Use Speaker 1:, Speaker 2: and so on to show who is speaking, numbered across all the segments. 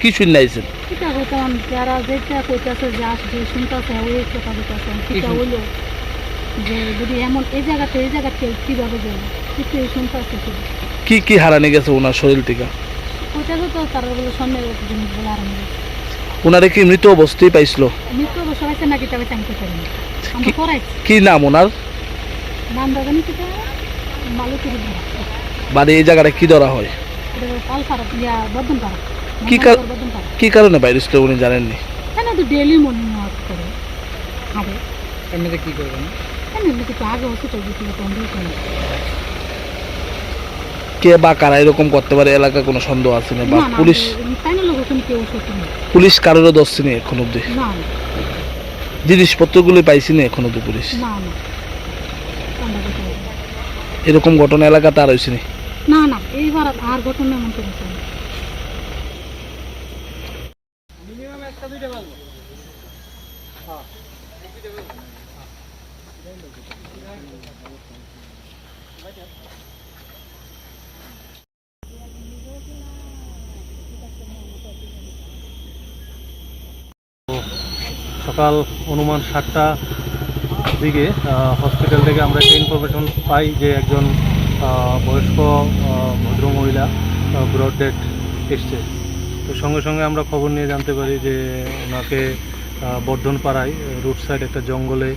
Speaker 1: কি শুনে আইছেন
Speaker 2: কিতা কইতাম? যারা যেটা কইতাছে যে শুনতাছে ওই কথা কইতাছেন কিতা হইল? যে যদি এমন এই জায়গাতে এই জায়গাতে কীভাবে যাবে কিছু শুনতাছে
Speaker 1: কি? কি হারানি গেছে ওনার শরীর থেকে?
Speaker 2: কইতাছে তো তারা বলে সামনে জিনিস বলে আর
Speaker 1: ওনারে কি মৃত অবস্থায় পাইছিল?
Speaker 2: মৃত্যু বসে আছে নাকি তবে চাইতে পারি আমরা করাইছি
Speaker 1: কি নাম ওনার?
Speaker 2: নাম দাদানি কিতা মালুকুরি
Speaker 1: বাড়ি। এই জায়গাটা কি ধরা হয়?
Speaker 2: এটা পাল
Speaker 1: কি কার- কি কারণে বাইরে ছিল উনি জানেননি?
Speaker 2: কেন তো ডেলি মর্নিং ওয়াক করে। হাঁটে
Speaker 3: এমনিতে কি করবেন?
Speaker 2: কেন এমনি কিছু আগে হসপিটাল গেছিল বন্ধ করে
Speaker 1: কে বা কারা এরকম করতে পারে? এলাকা কোনো সন্দেহ আছে না? বা
Speaker 2: না না
Speaker 1: পুলিশ
Speaker 2: তাই না লোক ওখানে কেউ সত্যি নেই
Speaker 1: পুলিশ কারোরও দোষ নেই এখন অব্দি
Speaker 2: না না।
Speaker 1: জিনিসপত্রগুলি পাইছি না এখন অব্দি পুলিশ।
Speaker 2: না না। কথা।
Speaker 1: এরকম ঘটনা এলাকাতে আর হয়েছে না?
Speaker 2: না না এইবার আর ঘটনা এমন করেছে
Speaker 3: বাজবো সকাল অনুমান সাতটা দিকে হসপিটাল থেকে আমরা একটা ইনফরমেশন পাই যে একজন বয়স্ক ভদ্রমহিলা ব্রড ডেট এসছে। তো সঙ্গে সঙ্গে আমরা খবর নিয়ে জানতে পারি যে ওনাকে বর্ধনপাড়ায় রুট সাইড একটা জঙ্গলে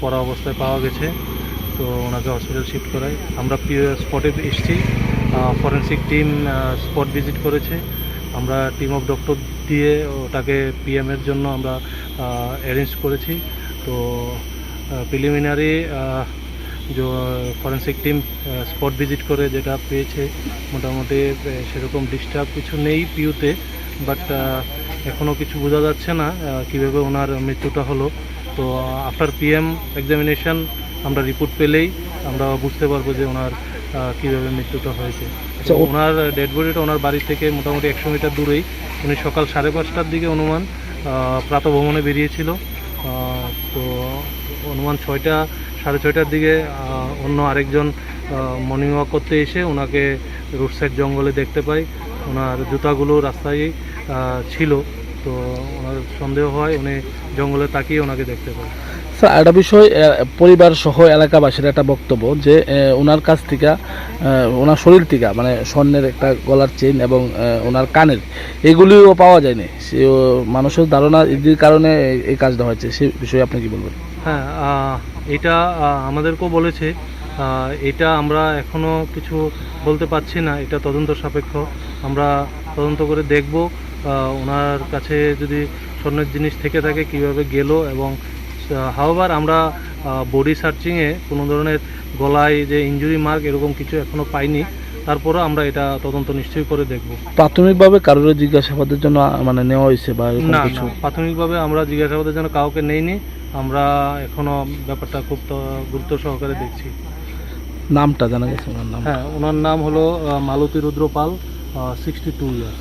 Speaker 3: পড়া অবস্থায় পাওয়া গেছে। তো ওনাকে হসপিটাল শিফট করাই আমরা স্পটে এসেছি। ফরেন্সিক টিম স্পট ভিজিট করেছে। আমরা টিম অফ ডক্টর দিয়ে ওটাকে পিএমের জন্য আমরা অ্যারেঞ্জ করেছি। তো প্রিলিমিনারি যে ফরেন্সিক টিম স্পট ভিজিট করে যেটা পেয়েছে মোটামুটি সেরকম ডিস্টার্ব কিছু নেই পিউতে বাট এখনও কিছু বোঝা যাচ্ছে না কীভাবে ওনার মৃত্যুটা হলো। তো আফটার পিএম এক্সামিনেশন আমরা রিপোর্ট পেলেই আমরা বুঝতে পারব যে ওনার কীভাবে মৃত্যুটা হয়েছে।
Speaker 1: আচ্ছা,
Speaker 3: ওনার ডেড বডিটা ওনার বাড়ি থেকে মোটামুটি একশো মিটার দূরেই। উনি সকাল সাড়ে পাঁচটার দিকে অনুমান প্রাতভ্রমণে বেরিয়েছিল। তো অনুমান ছয়টা সাড়ে ছয়টার দিকে অন্য আরেকজন মর্নিং ওয়াক করতে এসে ওনাকে রোড সাইড জঙ্গলে দেখতে পাই। ওনার জুতাগুলো রাস্তায় ছিল। তো ওনার সন্দেহ হয়, উনি জঙ্গলে তাকিয়ে ওনাকে দেখতে পাই
Speaker 1: স্যার একটা বিষয় পরিবার সহ এলাকাবাসীর একটা বক্তব্য যে ওনার কাছ থেকে ওনার শরীর থেকে মানে স্বর্ণের একটা গলার চেন এবং ওনার কানের, এগুলিও পাওয়া যায়নি। সে মানুষের ধারণা, এদের কারণে এই কাজটা হয়েছে। সে বিষয়ে আপনি কি বলবেন?
Speaker 3: হ্যাঁ এটা আমাদেরকেও বলেছে এটা আমরা এখনও কিছু বলতে পারছি না, এটা তদন্ত সাপেক্ষ। আমরা তদন্ত করে দেখব ওনার কাছে যদি স্বর্ণের জিনিস থেকে থাকে, কীভাবে গেল এবং হাওবার আমরা বডি সার্চিংয়ে কোনো ধরনের গলায় যে ইঞ্জুরি মার্ক এরকম কিছু এখনও পাইনি। তারপরও আমরা এটা তদন্ত নিশ্চয়ই করে দেখব।
Speaker 1: প্রাথমিকভাবে কারোর জিজ্ঞাসাবাদের জন্য মানে নেওয়া হয়েছে বা এরকম
Speaker 3: না
Speaker 1: কিছু?
Speaker 3: না প্রাথমিকভাবে আমরা জিজ্ঞাসাবাদের জন্য কাউকে নেইনি। আমরা এখনও ব্যাপারটা খুব ত- গুরুত্ব সহকারে দেখছি।
Speaker 1: নামটা জানা গেছে ওনার নাম?
Speaker 3: হ্যাঁ ওনার নাম হলো আহ, Malati Rudra Pal sixty two years